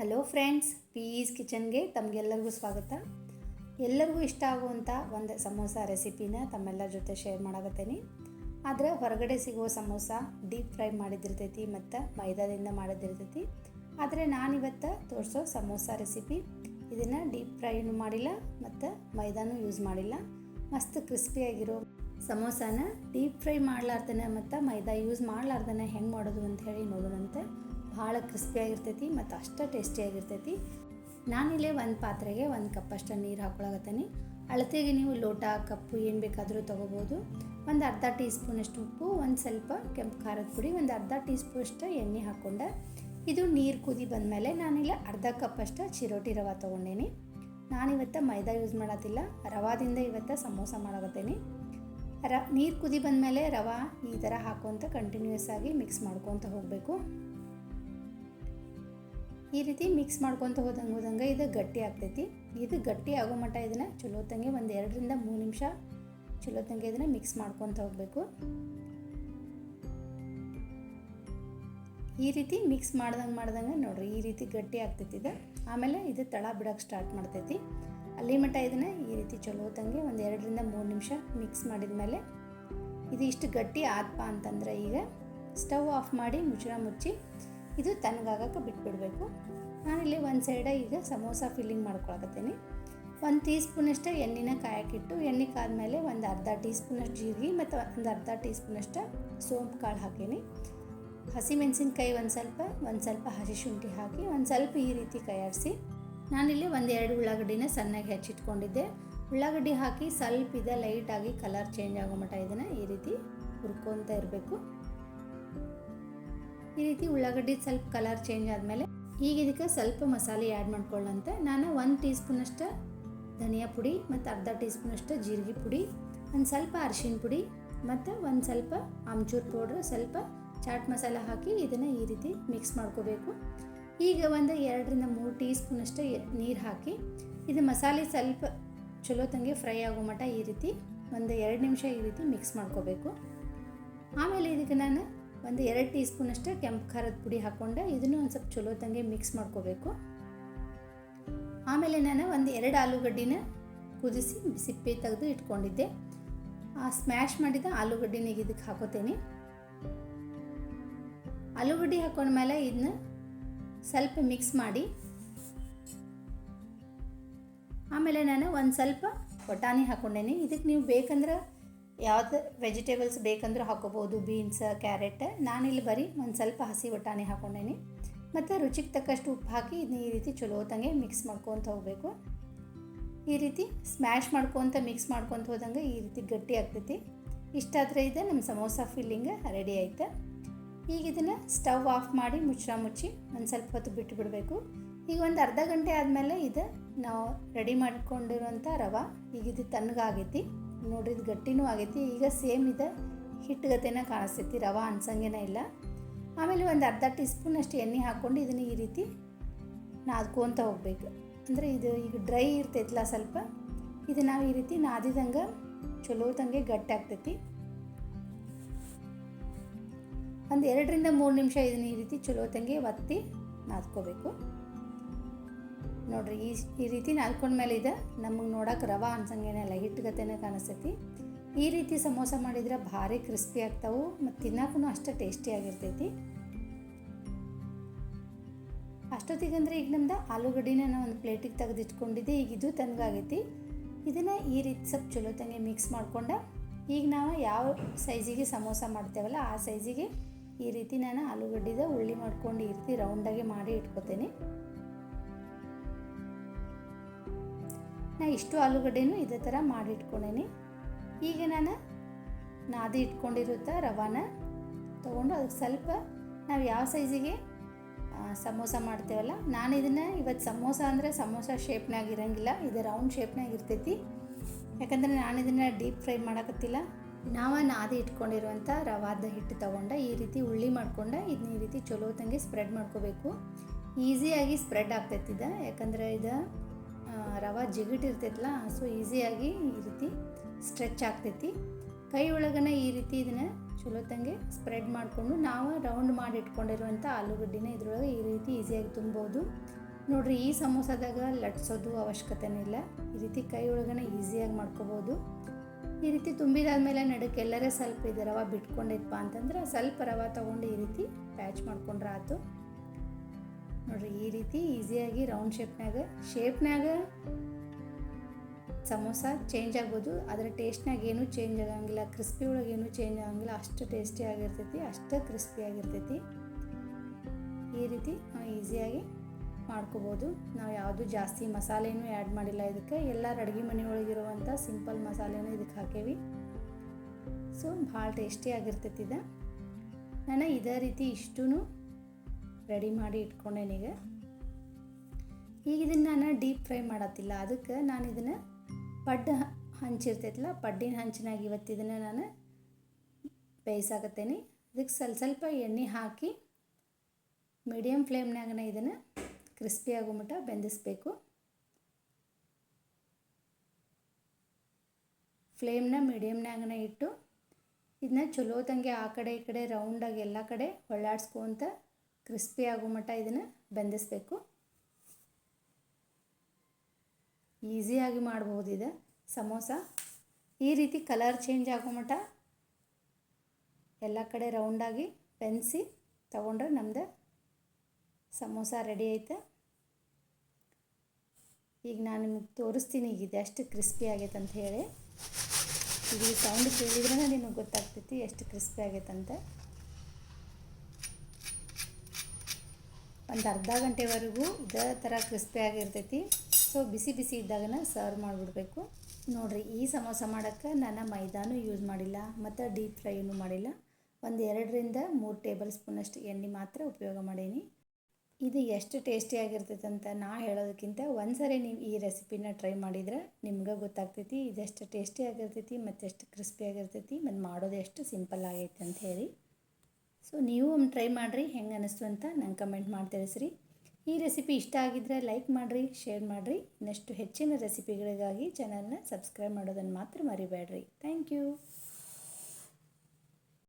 Hello friends, piece ಕಿಚನ್ಗೆ ತಮಗೆಲ್ಲರಿಗೂ ಸ್ವಾಗತ. ಎಲ್ಲರಿಗೂ ಇಷ್ಟ ಆಗುವಂಥ ಒಂದು ಸಮೋಸ ರೆಸಿಪಿನ ತಮ್ಮೆಲ್ಲರ ಜೊತೆ ಶೇರ್ ಮಾಡಾಕತ್ತೇನೆ. ಆದರೆ ಹೊರಗಡೆ ಸಿಗುವ ಸಮೋಸ ಡೀಪ್ ಫ್ರೈ ಮಾಡಿದಿರ್ತೈತಿ ಮತ್ತು ಮೈದಾದಿಂದ ಮಾಡಿದ್ದಿರ್ತೈತಿ. ಆದರೆ ನಾನಿವತ್ತು ತೋರಿಸೋ ಸಮೋಸ ರೆಸಿಪಿ, ಇದನ್ನು ಡೀಪ್ ಫ್ರೈನು ಮಾಡಿಲ್ಲ ಮತ್ತು ಮೈದಾನೂ ಯೂಸ್ ಮಾಡಿಲ್ಲ. ಮಸ್ತ್ ಕ್ರಿಸ್ಪಿಯಾಗಿರೋ ಸಮೋಸಾನ ಡೀಪ್ ಫ್ರೈ ಮಾಡ್ಲಾರ್ದನ ಮತ್ತು ಮೈದಾ ಯೂಸ್ ಮಾಡಲಾರ್ದನ ಹೆಂಗೆ ಮಾಡೋದು ಅಂತ ಹೇಳಿ ನೋಡೋಣಂತೆ. ಭಾಳ ಕ್ರಿಸ್ಪಿಯಾಗಿರ್ತೈತಿ ಮತ್ತು ಅಷ್ಟು ಟೇಸ್ಟಿಯಾಗಿರ್ತೈತಿ ನಾನಿಲ್ಲೇ ಒಂದು ಪಾತ್ರೆಗೆ ಒಂದು ಕಪ್ಪಷ್ಟು ನೀರು ಹಾಕೊಳಗತ್ತೀನಿ ಅಳತೆಗೆ ನೀವು ಲೋಟ, ಕಪ್ಪು ಏನು ಬೇಕಾದರೂ ತೊಗೋಬೋದು. ಒಂದು ಅರ್ಧ ಟೀ ಸ್ಪೂನಷ್ಟು ಉಪ್ಪು, ಒಂದು ಸ್ವಲ್ಪ ಕೆಂಪು ಖಾರದ ಪುಡಿ, ಒಂದು ಅರ್ಧ ಟೀ ಸ್ಪೂನಷ್ಟು ಎಣ್ಣೆ ಹಾಕ್ಕೊಂಡೆ ಇದು ನೀರು ಕುದಿ ಬಂದಮೇಲೆ ನಾನಿಲ್ಲ ಅರ್ಧ ಕಪ್ಪಷ್ಟು ಚಿರೋಟಿ ರವೆ ತೊಗೊಂಡೇನಿ. ನಾನಿವತ್ತು ಮೈದಾ ಯೂಸ್ ಮಾಡತ್ತಿಲ್ಲ ರವಾದಿಂದ ಇವತ್ತು ಸಮೋಸ ಮಾಡಕತ್ತೇನೆ. ರ ನೀರು ಕುದಿ ಬಂದಮೇಲೆ ರವೆ ಈ ಥರ ಹಾಕೋಂತ ಕಂಟಿನ್ಯೂಸ್ ಆಗಿ ಮಿಕ್ಸ್ ಮಾಡ್ಕೊತ ಹೋಗಬೇಕು. ಈ ರೀತಿ ಮಿಕ್ಸ್ ಮಾಡ್ಕೊತ ಹೋದಂಗೆ ಹೋದಂಗೆ ಇದು ಗಟ್ಟಿ ಆಗ್ತೈತಿ. ಇದು ಗಟ್ಟಿ ಆಗೋ ಮಟ್ಟ ಇದನ್ನು ಚಲೋತ್ತಂಗೆ ಒಂದು ಎರಡರಿಂದ ಮೂರು ನಿಮಿಷ ಚಲೋತ್ತಂಗೆ ಇದನ್ನು ಮಿಕ್ಸ್ ಮಾಡ್ಕೊತ ಹೋಗಬೇಕು. ಈ ರೀತಿ ಮಿಕ್ಸ್ ಮಾಡ್ದಂಗೆ ಮಾಡ್ದಂಗೆ ನೋಡ್ರಿ ಈ ರೀತಿ ಗಟ್ಟಿ ಆಗ್ತೈತಿ ಇದು. ಆಮೇಲೆ ಇದು ತಳ ಬಿಡೋಕೆ ಸ್ಟಾರ್ಟ್ ಮಾಡ್ತೈತಿ. ಅಲ್ಲಿ ಮಟ್ಟ ಇದನ್ನು ಈ ರೀತಿ ಚಲೋತ್ತಂಗೆ ಒಂದು ಎರಡರಿಂದ ಮೂರು ನಿಮಿಷ ಮಿಕ್ಸ್ ಮಾಡಿದ ಮೇಲೆ ಇದು ಇಷ್ಟು ಗಟ್ಟಿ ಆತ್ಪ ಅಂತಂದ್ರೆ ಈಗ ಸ್ಟವ್ ಆಫ್ ಮಾಡಿ ಮುಚ್ಚಳ ಮುಚ್ಚಿ ಇದು ತಣ್ಣಗಾಗಕ್ಕೆ ಬಿಟ್ಬಿಡಬೇಕು. ನಾನಿಲ್ಲಿ ಒಂದು ಸೈಡ ಈಗ ಸಮೋಸ ಫಿಲ್ಲಿಂಗ್ ಮಾಡ್ಕೊಳಕತ್ತೀನಿ. ಒಂದು ಟೀ ಸ್ಪೂನಷ್ಟು ಎಣ್ಣೆನ ಕಾಯಕ್ಕಿಟ್ಟು, ಎಣ್ಣೆ ಕಾದ್ಮೇಲೆ ಒಂದು ಅರ್ಧ ಟೀ ಸ್ಪೂನಷ್ಟು ಜೀರಿಗೆ ಮತ್ತು ಒಂದು ಅರ್ಧ ಟೀ ಸ್ಪೂನಷ್ಟು ಸೋಂಪು ಕಾಳು ಹಾಕೀನಿ. ಹಸಿಮೆಣಸಿನ್ಕಾಯಿ ಒಂದು ಸ್ವಲ್ಪ ಒಂದು ಸ್ವಲ್ಪ ಹಸಿ ಶುಂಠಿ ಹಾಕಿ ಒಂದು ಸ್ವಲ್ಪ ಈ ರೀತಿ ಕೈಯಾಡಿಸಿ. ನಾನಿಲ್ಲಿ ಒಂದೆರಡು ಉಳ್ಳಾಗಡ್ಡಿನ ಸಣ್ಣಗೆ ಹೆಚ್ಚಿಟ್ಕೊಂಡಿದ್ದೆ. ಉಳ್ಳಾಗಡ್ಡಿ ಹಾಕಿ ಸ್ವಲ್ಪ ಇದೆ ಲೈಟಾಗಿ ಕಲರ್ ಚೇಂಜ್ ಆಗೋ ಮಟ್ಟ ಇದನ್ನು ಈ ರೀತಿ ಹುರ್ಕೊತಾ ಇರಬೇಕು. ಈ ರೀತಿ ಉಳ್ಳಾಗಡ್ಡಿ ಸ್ವಲ್ಪ ಕಲರ್ ಚೇಂಜ್ ಆದಮೇಲೆ ಈಗ ಇದಕ್ಕೆ ಸ್ವಲ್ಪ ಮಸಾಲೆ ಆ್ಯಡ್ ಮಾಡ್ಕೊಳ್ಳಂತೆ ನಾನು ಒಂದು ಟೀ ಸ್ಪೂನಷ್ಟು ಧನಿಯಾ ಪುಡಿ ಮತ್ತು ಅರ್ಧ ಟೀ ಸ್ಪೂನಷ್ಟು ಜೀರಿಗೆ ಪುಡಿ, ಒಂದು ಸ್ವಲ್ಪ ಅರಿಶಿನ ಪುಡಿ ಮತ್ತು ಒಂದು ಸ್ವಲ್ಪ ಆಮ್ಚೂರ್ ಪೌಡ್ರ್ ಸ್ವಲ್ಪ ಚಾಟ್ ಮಸಾಲ ಹಾಕಿ ಇದನ್ನು ಈ ರೀತಿ ಮಿಕ್ಸ್ ಮಾಡ್ಕೋಬೇಕು. ಈಗ ಒಂದು ಎರಡರಿಂದ ಮೂರು ಟೀ ಸ್ಪೂನಷ್ಟು ನೀರು ಹಾಕಿ ಇದು ಮಸಾಲೆ ಸ್ವಲ್ಪ ಚಲೋ ತಂಗೆ ಫ್ರೈ ಆಗೋ ಮಟ್ಟ ಈ ರೀತಿ ಒಂದು ಎರಡು ನಿಮಿಷ ಈ ರೀತಿ ಮಿಕ್ಸ್ ಮಾಡ್ಕೋಬೇಕು. ಆಮೇಲೆ ಇದಕ್ಕೆ ನಾನು ಒಂದು ಎರಡು ಟೀ ಸ್ಪೂನಷ್ಟು ಕೆಂಪು ಖಾರದ ಪುಡಿ ಹಾಕ್ಕೊಂಡೆ. ಇದನ್ನು ಒಂದು ಸ್ವಲ್ಪ ಚಲೋ ತಂಗೆ ಮಿಕ್ಸ್ ಮಾಡ್ಕೋಬೇಕು. ಆಮೇಲೆ ನಾನು ಒಂದು ಎರಡು ಆಲೂಗಡ್ಡಿನ ಕುದಿಸಿ ಸಿಪ್ಪೆ ತೆಗೆದು ಇಟ್ಕೊಂಡಿದ್ದೆ. ಆ ಸ್ಮ್ಯಾಶ್ ಮಾಡಿದ ಆಲೂಗಡ್ಡಿನ ಈಗ ಇದಕ್ಕೆ ಹಾಕೋತೇನೆ. ಆಲೂಗಡ್ಡೆ ಹಾಕೊಂಡ್ಮೇಲೆ ಇದನ್ನ ಸ್ವಲ್ಪ ಮಿಕ್ಸ್ ಮಾಡಿ. ಆಮೇಲೆ ನಾನು ಒಂದು ಸ್ವಲ್ಪ ಬಟಾಣಿ ಹಾಕ್ಕೊಂಡೇನಿ ಇದಕ್ಕೆ ನೀವು ಬೇಕಂದ್ರೆ ಯಾವ್ದು ವೆಜಿಟೇಬಲ್ಸ್ ಬೇಕಂದ್ರೂ ಹಾಕೋಬೋದು ಬೀನ್ಸ್ ಕ್ಯಾರೆಟ್ ನಾನಿಲ್ಲಿ ಬರೀ ಒಂದು ಸ್ವಲ್ಪ ಹಸಿ ಬಟಾಣಿ ಹಾಕೊಂಡೇನಿ. ಮತ್ತು ರುಚಿಗೆ ತಕ್ಕಷ್ಟು ಉಪ್ಪು ಹಾಕಿ ಇದನ್ನ ಈ ರೀತಿ ಚಲೋ ಹೋದಂಗೆ ಮಿಕ್ಸ್ ಮಾಡ್ಕೊತ ಹೋಗಬೇಕು. ಈ ರೀತಿ ಸ್ಮ್ಯಾಶ್ ಮಾಡ್ಕೊತ ಮಿಕ್ಸ್ ಮಾಡ್ಕೊತ ಹೋದಂಗೆ ಈ ರೀತಿ ಗಟ್ಟಿ ಆಗ್ತೈತಿ. ಇಷ್ಟಾದರೆ ಇದೆ ನಮ್ಮ ಸಮೋಸ ಫಿಲ್ಲಿಂಗ್ ರೆಡಿ ಆಯ್ತು. ಈಗ ಇದನ್ನು ಸ್ಟವ್ ಆಫ್ ಮಾಡಿ ಮುಚ್ಚಳ ಮುಚ್ಚಿ ಒಂದು ಸ್ವಲ್ಪ ಹೊತ್ತು ಬಿಟ್ಟು ಬಿಡಬೇಕು ಈಗ ಒಂದು ಅರ್ಧ ಗಂಟೆ ಆದಮೇಲೆ ಇದು ನಾವು ರೆಡಿ ಮಾಡಿಕೊಂಡಿರುವಂಥ ರವೆ ಈಗ ಇದು ತಣ್ಣಗಾಗೈತಿ. ನೋಡ್ರಿ, ಇದು ಗಟ್ಟಿನೂ ಆಗೈತಿ. ಈಗ ಸೇಮ್ ಇದೆ. ಹಿಟ್ಟುಗತೆನ ಕಾಣಿಸ್ತೈತಿ, ರವೆ ಅನ್ಸಂಗೇನ ಇಲ್ಲ. ಆಮೇಲೆ ಒಂದು ಅರ್ಧ ಟೀ ಸ್ಪೂನ್ ಅಷ್ಟು ಎಣ್ಣೆ ಹಾಕ್ಕೊಂಡು ಇದನ್ನು ಈ ರೀತಿ ನಾದ್ಕೊತ ಹೋಗ್ಬೇಕು. ಅಂದರೆ ಇದು ಈಗ ಡ್ರೈ ಇರ್ತೈತಲ್ಲ ಸ್ವಲ್ಪ. ಇದು ನಾವು ಈ ರೀತಿ ನಾದಿದಂಗೆ ಚಲೋತಂಗೆ ಗಟ್ಟಿ ಆಗ್ತೈತಿ. ಒಂದು ಎರಡರಿಂದ ಮೂರು ನಿಮಿಷ ಇದನ್ನ ಈ ರೀತಿ ಚಲೋತಂಗೆ ಒತ್ತಿ ನಾದ್ಕೋಬೇಕು. ನೋಡ್ರಿ, ಈ ಈ ರೀತಿ ನಾದ್ಕೊಂಡ್ಮೇಲೆ ಇದೆ. ನಮಗೆ ನೋಡೋಕೆ ರವೆ ಅನ್ಸಂಗೇನಲ್ಲ ಹಿಟ್ಟುಗತೆನೇ ಕಾಣಿಸ್ತೈತಿ. ಈ ರೀತಿ ಸಮೋಸ ಮಾಡಿದ್ರೆ ಭಾರಿ ಕ್ರಿಸ್ಪಿ ಆಗ್ತಾವೆ ಮತ್ತು ತಿನ್ನೋಕ್ಕೂ ಅಷ್ಟೇ ಟೇಸ್ಟಿಯಾಗಿರ್ತೈತಿ ಅಷ್ಟೊತ್ತಿಗಂದ್ರೆ ಈಗ ನಮ್ದು ಆಲೂಗಡ್ಡಿನ ನಾನು ಒಂದು ಪ್ಲೇಟಿಗೆ ತೆಗೆದಿಟ್ಕೊಂಡಿದ್ದೆ, ಈಗ ಇದು ತನಗಾಗೈತಿ ಇದನ್ನು ಈ ರೀತಿ ಸ್ವಲ್ಪ ಚಲೋ ತಂಗೆ ಮಿಕ್ಸ್ ಮಾಡ್ಕೊಂಡು, ಈಗ ನಾವು ಯಾವ ಸೈಜಿಗೆ ಸಮೋಸ ಮಾಡ್ತೇವಲ್ಲ, ಆ ಸೈಜಿಗೆ ಈ ರೀತಿ ನಾನು ಆಲೂಗಡ್ಡಿದ ಉಳ್ಳಿ ಮಾಡ್ಕೊಂಡು ಈ ರೀತಿ ರೌಂಡಾಗಿ ಮಾಡಿ ಇಟ್ಕೋತೇನೆ. ನಾ ಇಷ್ಟು ಆಲೂಗಡ್ಡೆನೂ ಇದೇ ಥರ ಮಾಡಿ ಇಟ್ಕೊಂಡೇನಿ ಈಗ ನಾನು ನಾದಿ ಇಟ್ಕೊಂಡಿರುತ್ತ ರವಾನ ತೊಗೊಂಡು ಅದಕ್ಕೆ ಸ್ವಲ್ಪ ನಾವು ಯಾವ ಸೈಜಿಗೆ ಸಮೋಸ ಮಾಡ್ತೇವಲ್ಲ, ನಾನು ಇದನ್ನು ಇವತ್ತು ಸಮೋಸ ಅಂದರೆ ಸಮೋಸ ಶೇಪ್ನಾಗ ಇರೋಂಗಿಲ್ಲ, ಇದು ರೌಂಡ್ ಶೇಪ್ನಾಗ ಇರ್ತೈತಿ. ಯಾಕಂದರೆ ನಾನು ಇದನ್ನು ಡೀಪ್ ಫ್ರೈ ಮಾಡೋಕತ್ತಿಲ್ಲ. ನಾವು ನಾದಿ ಇಟ್ಕೊಂಡಿರುವಂಥ ರವಾದ ಹಿಟ್ಟು ತೊಗೊಂಡ ಈ ರೀತಿ ಉಳ್ಳಿ ಮಾಡ್ಕೊಂಡ ಇದನ್ನ ಈ ರೀತಿ ಚಲೋತಂಗೆ ಸ್ಪ್ರೆಡ್ ಮಾಡ್ಕೋಬೇಕು. ಈಸಿಯಾಗಿ ಸ್ಪ್ರೆಡ್ ಆಗ್ತೈತಿದ ಯಾಕಂದರೆ ಇದು ರವೆ ಜಿಗಿಟಿರ್ತೈತಲ್ಲ ಸೊ ಈಸಿಯಾಗಿ ಈ ರೀತಿ ಸ್ಟ್ರೆಚ್ ಆಗ್ತೈತಿ. ಕೈ ಒಳಗನ ಈ ರೀತಿ ಇದನ್ನು ಚಲೋತ್ತಂಗೆ ಸ್ಪ್ರೆಡ್ ಮಾಡಿಕೊಂಡು ನಾವು ರೌಂಡ್ ಮಾಡಿ ಇಟ್ಕೊಂಡಿರುವಂಥ ಆಲೂಗಡ್ಡಿನ ಇದ್ರೊಳಗೆ ಈ ರೀತಿ ಈಸಿಯಾಗಿ ತುಂಬೋದು. ನೋಡಿರಿ, ಈ ಸಮೋಸದಾಗ ಲಟ್ಸೋದು ಅವಶ್ಯಕತೆನೇ ಇಲ್ಲ. ಈ ರೀತಿ ಕೈ ಒಳಗನ ಈಸಿಯಾಗಿ ಮಾಡ್ಕೋಬೋದು. ಈ ರೀತಿ ತುಂಬಿದಾದ್ಮೇಲೆ ನಡಕ್ಕೆ ಎಲ್ಲರೇ ಸ್ವಲ್ಪ ಇದು ರವೆ ಬಿಟ್ಕೊಂಡೈತಪ್ಪ ಅಂತಂದ್ರೆ ಸ್ವಲ್ಪ ರವೆ ತೊಗೊಂಡು ಈ ರೀತಿ ಪ್ಯಾಚ್ ಮಾಡ್ಕೊಂಡ್ರೆ ಆಯ್ತು ನೋಡ್ರಿ, ಈ ರೀತಿ ಈಸಿಯಾಗಿ ರೌಂಡ್ ಶೇಪ್ನಾಗ ಶೇಪ್ನಾಗ ಸಮೋಸ ಚೇಂಜ್ ಆಗ್ಬೋದು. ಅದರ ಟೇಸ್ಟ್ನಾಗ ಏನೂ ಚೇಂಜ್ ಆಗಂಗಿಲ್ಲ ಕ್ರಿಸ್ಪಿ ಒಳಗೆ ಏನೂ ಚೇಂಜ್ ಆಗಂಗಿಲ್ಲ, ಅಷ್ಟು ಟೇಸ್ಟಿ ಆಗಿರ್ತೈತಿ, ಅಷ್ಟು ಕ್ರಿಸ್ಪಿ ಆಗಿರ್ತೈತಿ. ಈ ರೀತಿ ನಾವು ಈಸಿಯಾಗಿ ಮಾಡ್ಕೋಬೋದು. ನಾವು ಯಾವುದು ಜಾಸ್ತಿ ಮಸಾಲೆನೂ ಆ್ಯಡ್ ಮಾಡಿಲ್ಲ ಇದಕ್ಕೆ. ಎಲ್ಲರ ಅಡುಗೆ ಮನೆಯೊಳಗಿರುವಂಥ ಸಿಂಪಲ್ ಮಸಾಲೆನೂ ಇದಕ್ಕೆ ಹಾಕೇವಿ. ಸೊ ಭಾಳ ಟೇಸ್ಟಿ ಆಗಿರ್ತೈತಿ ಇದು. ನಾನು ಇದೇ ರೀತಿ ಇಷ್ಟೂ ರೆಡಿ ಮಾಡಿ ಇಟ್ಕೊಂಡೇನೀಗ ಈಗ ಇದನ್ನು ನಾನು ಡೀಪ್ ಫ್ರೈ ಮಾಡತ್ತಿಲ್ಲ. ಅದಕ್ಕೆ ನಾನು ಇದನ್ನು ಪಡ್ಡು ಹಂಚಿರ್ತೈತಲ್ಲ, ಪಡ್ಡಿನ ಹಂಚಿನಾಗ ಇವತ್ತು ಇದನ್ನು ನಾನು ಬೇಯಿಸಾಕತ್ತೇನೆ. ಇದಕ್ಕೆ ಸ್ವಲ್ಪ ಸ್ವಲ್ಪ ಎಣ್ಣೆ ಹಾಕಿ ಮೀಡಿಯಮ್ ಫ್ಲೇಮ್ನಾಗನ ಇದನ್ನು ಕ್ರಿಸ್ಪಿ ಆಗೋ ಮಟ್ಟ ಬೆಂದಿಸ್ಬೇಕು. ಫ್ಲೇಮ್ನ ಮೀಡಿಯಮ್ನಾಗನ ಇಟ್ಟು, ಇದನ್ನ ಚಲೋ ತಂಗೆ ಆ ಕಡೆ ಈ ಕಡೆ ರೌಂಡಾಗಿ ಎಲ್ಲ ಕಡೆ ಹೊಳ್ಳಾಡ್ಸ್ಕೊಂತ ಕ್ರಿಸ್ಪಿ ಆಗೋ ಮಟ್ಟ ಇದನ್ನು ಬೆಂದಿಸ್ಬೇಕು. ಈಸಿಯಾಗಿ ಮಾಡ್ಬೋದು ಇದು, ಸಮೋಸ. ಈ ರೀತಿ ಕಲರ್ ಚೇಂಜ್ ಆಗೋ ಮಟ್ಟ ಎಲ್ಲ ಕಡೆ ರೌಂಡಾಗಿ ಬೆನ್ಸಿ ತಗೊಂಡ್ರೆ ನಮ್ದು ಸಮೋಸ ರೆಡಿ ಐತೆ. ಈಗ ನಾನು ನಿಮಗೆ ತೋರಿಸ್ತೀನಿ ಈಗ ಇದೆಷ್ಟು ಕ್ರಿಸ್ಪಿ ಆಗೈತೆ ಅಂತ ಹೇಳಿ. ಈ ಸೌಂಡ್ ಕೇಳಿದ್ರೆ ನಿಮಗೆ ಗೊತ್ತಾಗ್ತೈತಿ ಎಷ್ಟು ಕ್ರಿಸ್ಪಿ ಆಗೈತೆ ಒಂದು ಅರ್ಧ ಗಂಟೆವರೆಗೂ ಇದೇ ಥರ ಕ್ರಿಸ್ಪಿ ಆಗಿರ್ತೈತಿ. ಸೊ ಬಿಸಿ ಬಿಸಿ ಇದ್ದಾಗನ ಸರ್ವ್ ಮಾಡಿಬಿಡ್ಬೇಕು. ನೋಡಿರಿ, ಈ ಸಮೋಸ ಮಾಡೋಕ್ಕೆ ನಾನು ಮೈದಾನು ಯೂಸ್ ಮಾಡಿಲ್ಲ, ಮತ್ತು ಡೀಪ್ ಫ್ರೈನೂ ಮಾಡಿಲ್ಲ. ಒಂದು ಎರಡರಿಂದ ಮೂರು ಟೇಬಲ್ ಸ್ಪೂನಷ್ಟು ಎಣ್ಣೆ ಮಾತ್ರ ಉಪಯೋಗ ಮಾಡೀನಿ. ಇದು ಎಷ್ಟು ಟೇಸ್ಟಿಯಾಗಿರ್ತೈತೆ ಅಂತ ನಾ ಹೇಳೋದಕ್ಕಿಂತ ಒಂದು ಸರಿ ನೀವು ಈ ರೆಸಿಪಿನ ಟ್ರೈ ಮಾಡಿದ್ರೆ ನಿಮ್ಗೆ ಗೊತ್ತಾಗ್ತೈತಿ ಇದೆಷ್ಟು ಟೇಸ್ಟಿ ಆಗಿರ್ತೈತಿ ಮತ್ತು ಎಷ್ಟು ಕ್ರಿಸ್ಪಿ ಆಗಿರ್ತೈತಿ, ಮತ್ತು ಮಾಡೋದು ಎಷ್ಟು ಸಿಂಪಲ್ ಆಗೈತೆ ಅಂತ ಹೇಳಿ. ಸೊ ನೀವು ಒಂದು ಟ್ರೈ ಮಾಡಿರಿ, ಹೆಂಗೆ ಅನ್ನಿಸ್ತು ಅಂತ ನಂಗೆ ಕಮೆಂಟ್ ಮಾಡಿ ತಿಳಿಸ್ರಿ. ಈ ರೆಸಿಪಿ ಇಷ್ಟ ಆಗಿದ್ದರೆ ಲೈಕ್ ಮಾಡಿರಿ ಶೇರ್ ಮಾಡಿರಿ. ಇನ್ನಷ್ಟು ಹೆಚ್ಚಿನ ರೆಸಿಪಿಗಳಿಗಾಗಿ ಚಾನಲ್ನ ಸಬ್ಸ್ಕ್ರೈಬ್ ಮಾಡೋದನ್ನು ಮಾತ್ರ ಮರಿಬೇಡ್ರಿ. Thank you